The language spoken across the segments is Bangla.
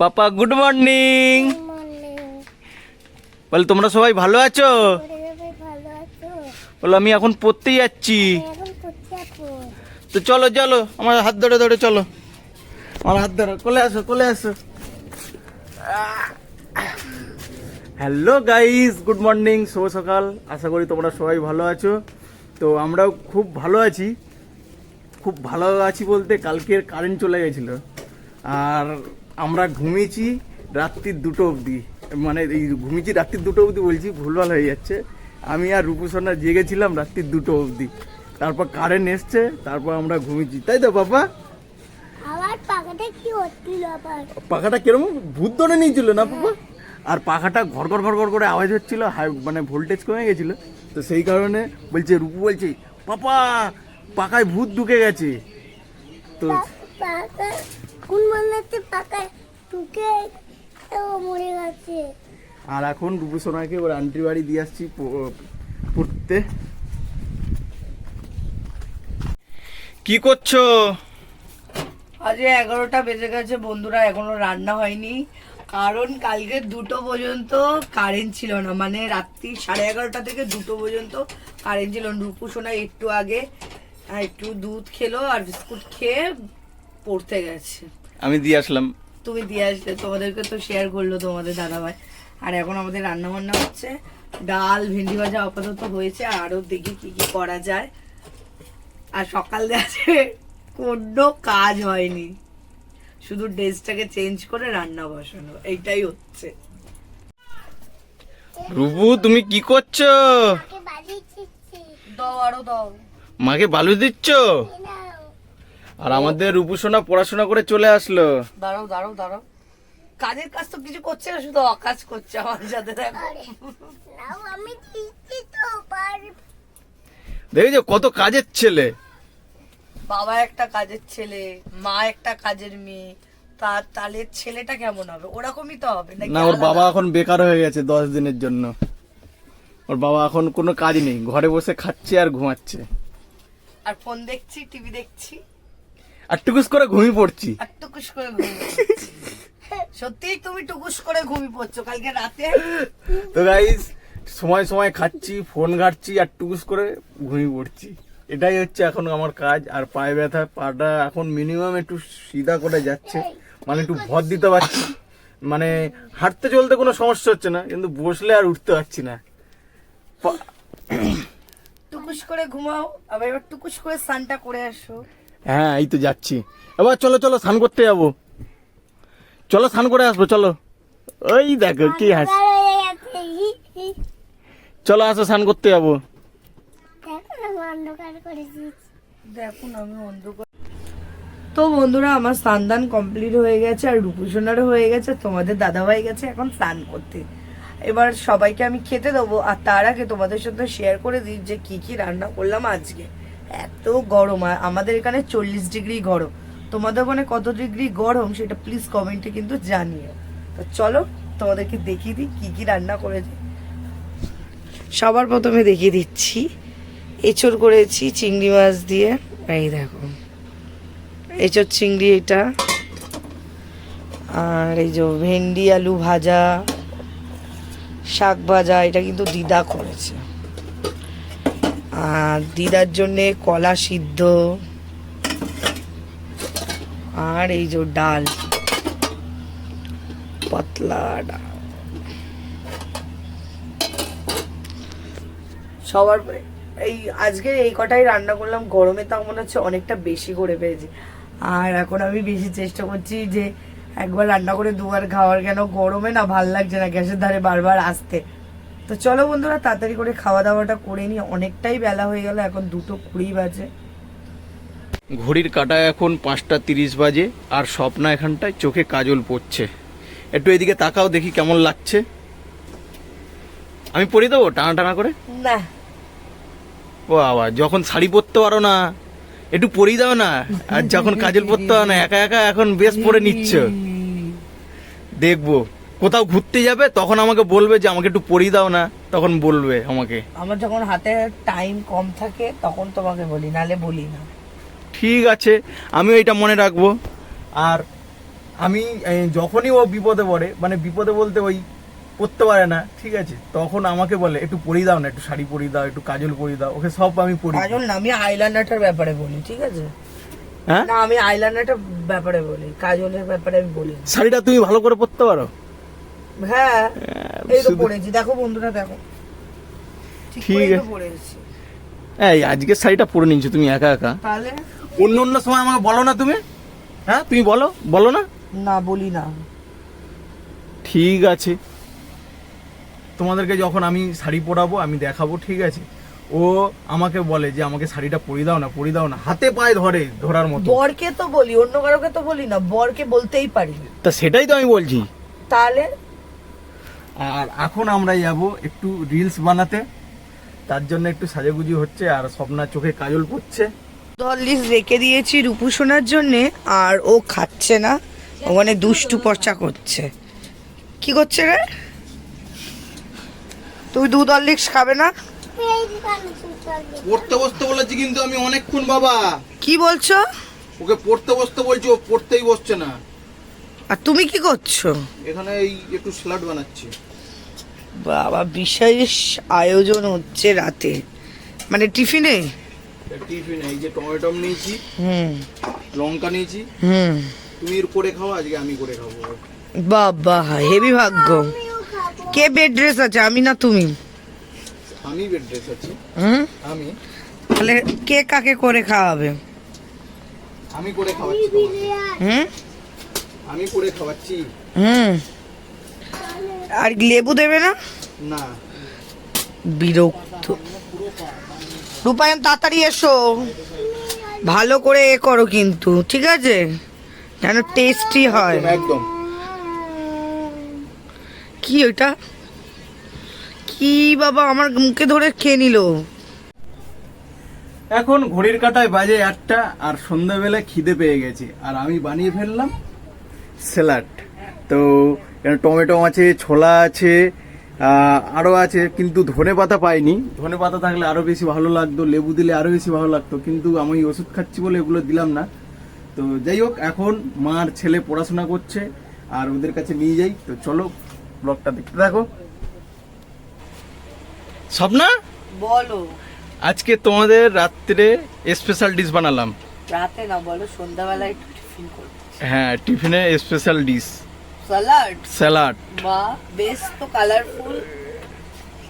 পাপা গুড মর্নিং বলে তোমরা সবাই ভালো আছো? বলো আমি এখন পড়তে যাচ্ছি। তো চলো চলো আমার হাত ধরে ধরে চলো। আমার হাত ধরো কোলে আসো কোলে আসো। হ্যালো গাইস গুড মর্নিং শুভ সকাল। আশা করি তোমরা সবাই ভালো আছো। তো আমরাও খুব ভালো আছি। খুব ভালো আছি বলতে কালকের কারেন্ট চলে গেছিল। আর আমরা ঘুমিয়েছি রাত্রির দুটো অবধি। মানে এই ঘুমিয়েছি রাত্রির দুটো অবধি বলছি ভুলভাল হয়ে যাচ্ছে। আমি আর রূপসোনা জেগেছিলাম রাত্রির দুটো অবধি। তারপর কারেন্ট এসছে তারপর আমরা ঘুমিয়েছি। তাই তো বাবা পাখাটা কীরকম? ভূত ধরে নিয়েছিল না বাবা আর পাখাটা ঘর ঘর ঘর ঘর করে আওয়াজ হচ্ছিল হাই মানে ভোল্টেজ কমে গেছিল। তো সেই কারণে বলছে রূপু বলছে পাপা পাখায় ভূত ঢুকে গেছে। তো পাখা কোন বলতে পাখা টুকে ও মরে গেছে। আর এখন রূপু সোনাকে ওর আন্টির বাড়ি দিয়ে আসছি পড়তে কি করছ? আজ এগারোটা বেজে গেছে বন্ধুরা এখনও রান্না হয়নি। কারণ কালকে দুটো পর্যন্ত কারেন্ট ছিল না মানে রাত্রি সাড়ে এগারোটা থেকে দুটো পর্যন্ত কারেন্ট ছিল না। রূপু সোনা একটু আগে একটু দুধ খেলো আর বিস্কুট খেয়ে পড়তে গেছে। আমি দিয়ে আসলাম। তুমি দিয়ে আসলে তোমাদেরকে তো শেয়ার করল তোমাদের দাদাভাই। আর এখন আমাদের রান্না বান্না হচ্ছে। ডাল ভেন্ডি ভাজা আপাতত হয়েছে। আর আরও দেখি কি কি করা যায়। আর সকাল থেকে কোনো কাজ হয়নি। শুধু ড্রেসটাকে চেঞ্জ করে রান্না বসানো। এইটাই হচ্ছে। রুবু তুমি কি করছ? দাও আরও দাও। মাকে বালু দিচ্ছ? আর আমাদের রূপু সোনা পড়াশোনা করে চলে আসলো। দাঁড়াও দাঁড়াও দাঁড়াও। কাজের কাজ তো কিছু করছে না শুধু অকাজ করছে আমার সাথে দেখো। নাও আমি দিচ্ছি তো পার। দেখেছ কত কাজের ছেলে? বাবা একটা কাজের ছেলে মা একটা কাজের মেয়ে তার তাহলে ছেলেটা কেমন হবে? ওরকমই তো হবে নাকি না ওর বাবা এখন বেকার হয়ে গেছে দশ দিনের জন্য। ওর বাবা এখন কোনো কাজ নেই ঘরে বসে খাচ্ছে আর ঘুমাচ্ছে। আর ফোন দেখছি টিভি দেখছি। আর টুকুস করে ঘুমিয়ে পড়ছি। আর টুকুস করে। সত্যিই তুমি টুকুস করে ঘুমিয়ে পড়ছো কালকে রাতে? তো গাইস সময় সময় খাচ্ছি ফোন ঘাটছি আর টুকুস করে ঘুমিয়ে পড়ছি। এটাই হচ্ছে এখন আমার কাজ আর পায়ে ব্যথা পাটা এখন মিনিমাম একটু সিধা করে যাচ্ছে। মানে একটু ভর দিতে পারছি। মানে হাঁটতে চলতে কোনো সমস্যা হচ্ছে না কিন্তু বসলে আর উঠতে পারছি না। টুকুস করে ঘুমাও আবার এবার টুকুস করে স্নানটা করে আসো। হ্যাঁ এই তো যাচ্ছি। এবার চলো চলো, স্নান করতে যাব। চলো, স্নান করে আসব, চলো। ওই দেখো, কি হাস। চলো, আসো, স্নান করতে যাব। তো বন্ধুরা, আমার স্নান দান কমপ্লিট হয়ে গেছে, আর রূপসোনারও হয়ে গেছে, তোমাদের দাদাভাই গেছে এখন স্নান করতে। এবার সবাইকে আমি খেতে দেবো, আর তার আগে তোমাদের সাথে শেয়ার করে দিই যে কি কি রান্না করলাম আজকে। এত গরম, আর আমাদের এখানে চল্লিশ ডিগ্রি গরম। তোমাদের ওখানে কত ডিগ্রি গরম সেটা প্লিজ কমেন্টে কিন্তু জানিও। তো চলো, তোমাদেরকে দেখিয়ে দিই কী কী রান্না করেছি। সবার প্রথমে দেখিয়ে দিচ্ছি, এঁচড় করেছি চিংড়ি মাছ দিয়ে। এই দেখো, এঁচড় চিংড়ি এটা। আর এই যে ভেন্ডি আলু ভাজা, শাক ভাজা, এটা কিন্তু দিদা করেছে। আর দিদার জন্যে কলা সিদ্ধ। আর এই যে ডাল। পাতলা ডাল। সবার এই আজকে এই কটাই রান্না করলাম, গরমে তাও মনে হচ্ছে অনেকটা বেশি করে পেয়েছি। আর এখন আমি বেশি চেষ্টা করছি যে একবার রান্না করে দুবার খাওয়ার, কেন গরমে না ভালো লাগছে না গ্যাসের ধারে বারবার আসতে। তো চলো বন্ধুরা তাড়াতাড়ি করে খাওয়া দাওয়াটা করে নিই অনেকটাই বেলা হয়ে গেল এখন দুটো কুড়ি বাজে। ঘড়ির কাটা এখন পাঁচটা তিরিশ বাজে আর স্বপ্না এখানটায় চোখে কাজল পড়ছে। একটু এদিকে তাকাও দেখি কেমন লাগছে। আমি পরিয়ে দেবো টানা টানা করে? না। ও বাবা যখন শাড়ি পরতে পারো না একটু পরিয়ে দাও না। আর যখন কাজল পরতে হয় না একা একা এখন বেশ পরে নিচ্ছ। দেখব। কোথাও ঘুরতে যাবে তখন আমাকে বলবে যে আমাকে একটু পরিয়ে দাও না। তখন বলবে আমাকে। আমার যখন হাতে টাইম কম থাকে তখন তোমাকে বলি নালে বলি না। ঠিক আছে আমিও এটা মনে রাখব। আর আমি যখনই ও বিপদে পড়ে মানে বিপদে বলতে ওই পড়তে পারে না ঠিক আছে তখন আমাকে বলে একটু পরিয়ে দাও না একটু শাড়ি পরিয়ে দাও একটু কাজল পরিয়ে দাও ওকে সব আমি পরি কাজল না আমি আইলাইনারটার ব্যাপারে বলি ঠিক আছে? হ্যাঁ? না আমি আইলাইনারটার ব্যাপারে বলি কাজলের ব্যাপারে আমি বলি শাড়িটা তুমি ভালো করে পরতে পারো। হ্যাঁ এই তো পড়েছি। দেখো বন্ধুরা দেখো। ঠিক আছে। এই আজকের শাড়িটা পরে নিচ্ছ তুমি একা একা? তাহলে? অন্য অন্য সময় আমাকে বলো না তুমি? হ্যাঁ তুমি বলো বলো না? না বলি না। ঠিক আছে। তোমাদেরকে যখন আমি শাড়ি পরাবো আমি দেখাবো ঠিক আছে? ও আমাকে বলে যে আমাকে শাড়িটা পরিয়ে দাও না পরিয়ে দাও না। হাতে পায়ে ধরে ধরার মতো। বরকে তো বলি অন্য কারোকে তো বলি না বরকে বলতেই পারি তা সেটাই তো আমি বলছি। তাহলে? আর এখন আমরা যাব একটু রিলস বানাতে। তার জন্য একটু সাজাগুজি হচ্ছে আর স্বপ্নার চোখে কাজল পড়ছে দলিস রেখে দিয়েছি রূপু সোনার জন্যে আর ও খাচ্ছে না। ওখানে দুষ্টু পর্চা করছে। কি করছে রে? তুই দুধ হরলিক্স খাবে না? পড়তে বসতে বলেছি কিন্তু আমি অনেকক্ষণ বাবা। কি বলছো? ওকে পড়তে বসতে বলছি ও পড়তেই বসছে না। আর তুমি কি করছ? এখানে এই একটু স্যালাড বানাচ্ছি। বাবা বিশেষ আয়োজন হচ্ছে রাতে। মানে টিফিনে? টিফিন এই যে টমেটো নিয়েছি হুম। লঙ্কা নিয়েছি। হুম। তুমি করে খাও আজকে আমি করে খাব। বাবা হেভি ভাগ্য। কে বেড ড্রেস আছে? আমি না তুমি? আমি বেড ড্রেস আছি। হুম? আমি। তাহলে কে কাকে করে খাওয়াবে? আমি করে খাওয়াচ্ছি। হুম? আমি করে খাওয়াচ্ছি। হুম। আর লেবু দেবে না? না। বিরক্ত। রূপায়ণ তাড়াতাড়ি এসো। ভালো করে এ করো কিন্তু ঠিক আছে? যেন টেস্টি হয়। একদম কি ওইটা? কি বাবা আমার মুখে ধরে খেয়ে নিল। এখন ঘড়ির কাটায় বাজে আটটা আর সন্ধ্যাবেলা খিদে পেয়ে গেছে। আর আমি বানিয়ে ফেললাম স্যালাড। তো টমেটো আছে ছোলা আছে আরও আছে কিন্তু ধনে পাতা পাইনি। ধনে পাতা থাকলে আরও বেশি ভালো লাগতো লেবু দিলে আরও বেশি ভালো লাগতো কিন্তু আমি ওষুধ খাচ্ছি বলে এগুলো দিলাম না। তো যাই হোক এখন মার ছেলে পড়াশোনা করছে আর ওদের কাছে নিয়ে যাই। তো চলো ব্লগটা দেখতে থাকো। স্বপ্না? বলো। আজকে তোমাদের রাত্রে স্পেশাল ডিশ বানালাম। রাতে না বলো সন্ধ্যাবেলায় একটু টিফিন করব। হ্যাঁ টিফিনে স্পেশাল ডিশ স্যালাড স্যালাড বা বেশ তো কালারফুল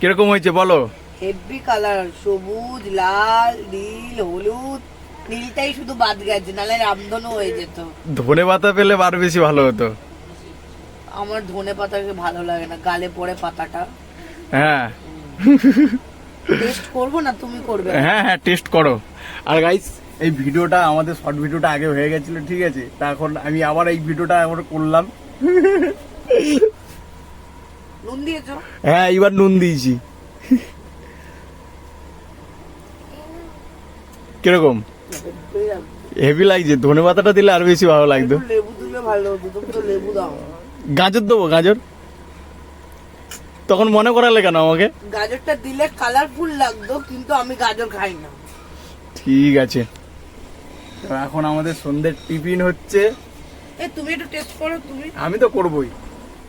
কীরকম হয়েছে বলো? হেভি কালার সবুজ লাল নীল হলুদ। নীলটাই শুধু বাদ গেছে নাহলে রামধনু হয়ে যেত। ধনে পাতা পেলে আর বেশি ভালো হতো। আমার ধনে পাতাকে ভালো লাগে না গালে পড়ে পাতাটা। হ্যাঁ। টেস্ট করব না তুমি করবে? হ্যাঁ হ্যাঁ টেস্ট করো। আর গাইস এই ভিডিওটা আমাদের শর্ট ভিডিওটা আগে হয়ে গেছিল ঠিক আছে? তা এখন আমি আবার এই ভিডিওটা আবার করলাম। নুন দিয়েছ? হ্যাঁ এবার নুন দিয়েছি। কীরকম? হেভি লাগছে ধনে পাতাটা দিলে আরও বেশি ভালো লাগতো। গাজর দেবো গাজর? তখন মনে করালে কেন আমাকে? গাজরটা দিলে কালারফুল লাগতো কিন্তু আমি গাজর খাই না। ঠিক আছে। তো এখন আমাদের সন্ধ্যের টিফিন হচ্ছে। এ তুমি একটু টেস্ট করো তুমি। আমি তো করবোই।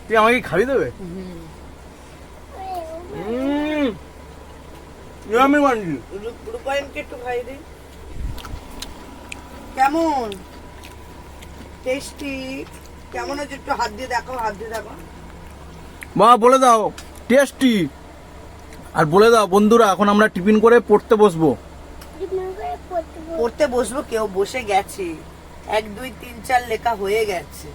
তুই আমাকে খাবি দেবে? আমি রূপ- রূপায়ণকে একটু খাই দিই। কেমন? টেস্টি কেমন হচ্ছে একটু হাত দিয়ে দেখো হাত দিয়ে দেখো মা বলে দাও টেস্টি আর বলে দাও বন্ধুরা এখন আমরা টিফিন করে পড়তে বসবো। পড়তে বসবো কেউ বসে গেছে। এক, দুই, তিন, চার লেখা হয়ে গেছে।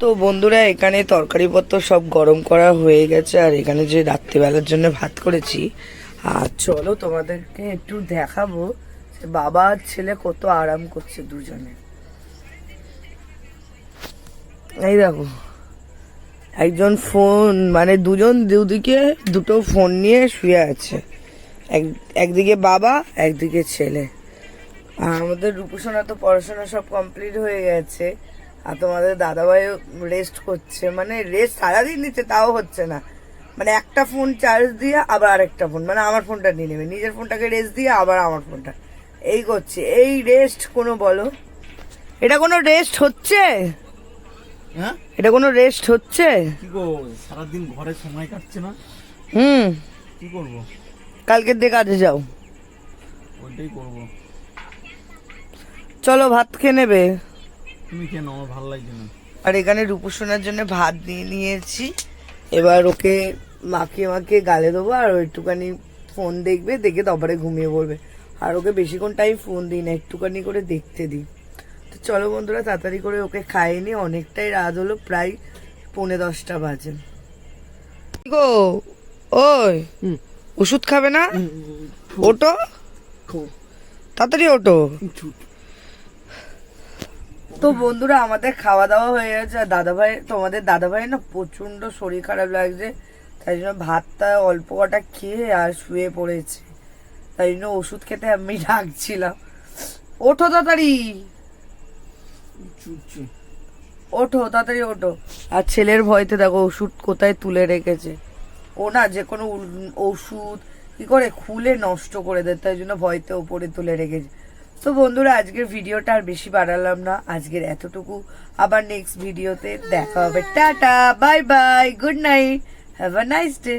তো বন্ধুরা, এখানে তরকারিপত্র সব গরম করা হয়ে গেছে, আর এখানে যে রাত্রিবেলার জন্য ভাত করেছি, আর চলো তোমাদেরকে একটু দেখাবো যে বাবা আর ছেলে কত আরাম করছে দুজনে। এই দেখো, একজন ফোন মানে দুজন দুদিকে, দুটো ফোন নিয়ে শুয়ে আছে। এক, একদিকে বাবা, একদিকে ছেলে। আমাদের রূপসোনা তো পড়াশোনা সব কমপ্লিট হয়ে গেছে। আর তোমাদের দাদাভাইও রেস্ট করছে। মানে রেস্ট সারাদিন দিচ্ছে তাও হচ্ছে না। মানে একটা ফোন চার্জ দিয়ে আবার আরেকটা ফোন মানে আমার ফোনটা নিয়ে নেবে। নিজের ফোনটাকে রেস্ট দিয়ে আবার আমার ফোনটা এই করছে। এই রেস্ট কোনো বলো? এটা কোনো রেস্ট হচ্ছে? হ্যাঁ? এটা কোনো রেস্ট হচ্ছে? কি গো সারাদিন ঘরে সময় কাটছে না? হুম। কি করব? কালকের দিয়ে কাজে যাও। ওইটাই করব। চলো ভাত খেয়ে নেবে। তুমি কেন আমার ভালো লাগছে না। আর এখানে রূপসোনার জন্য ভাত নিয়ে নিয়েছি। এবার ওকে মাখিয়ে মাখিয়ে গালে দেবো আর একটুখানি ফোন দেখবে দেখে তারপরে ঘুমিয়ে পড়বে। আর ওকে বেশিক্ষণ টাইম ফোন দিই না একটুখানি করে দেখতে দিই। তো চলো বন্ধুরা তাড়াতাড়ি করে ওকে খাইয়ে নি অনেকটাই রাত হলো প্রায় পৌনে দশটা বাজে। গো ওই ওষুধ খাবে না? ওটো? তাড়াতাড়ি ওটো। তো বন্ধুরা, আমাদের খাওয়া দাওয়া হয়ে গেছে। আর দাদা ভাই তোমাদের দাদা ভাই না প্রচণ্ড শরীর খারাপ লাগছে। তাই জন্য ভাতটা অল্প কটা খেয়ে আর শুয়ে পড়েছে। তাই জন্য ওষুধ খেতে আমি ডাকছিলাম ওঠো তাড়াতাড়ি। ওঠো তাড়াতাড়ি ওঠো। আর ছেলের ভয়তে দেখো, ওষুধ কোথায় তুলে রেখেছে। ও না যে কোনো ওষুধ কি করে খুলে নষ্ট করে দেয়, তাই জন্য ভয়তে ওপরে তুলে রেখেছে। তো বন্ধুরা, আজকের ভিডিওটা আর বেশি বাড়ালাম না। আজকের এতটুকু। আবার নেক্সট ভিডিওতে দেখা হবে। Tata bye bye good night have a nice day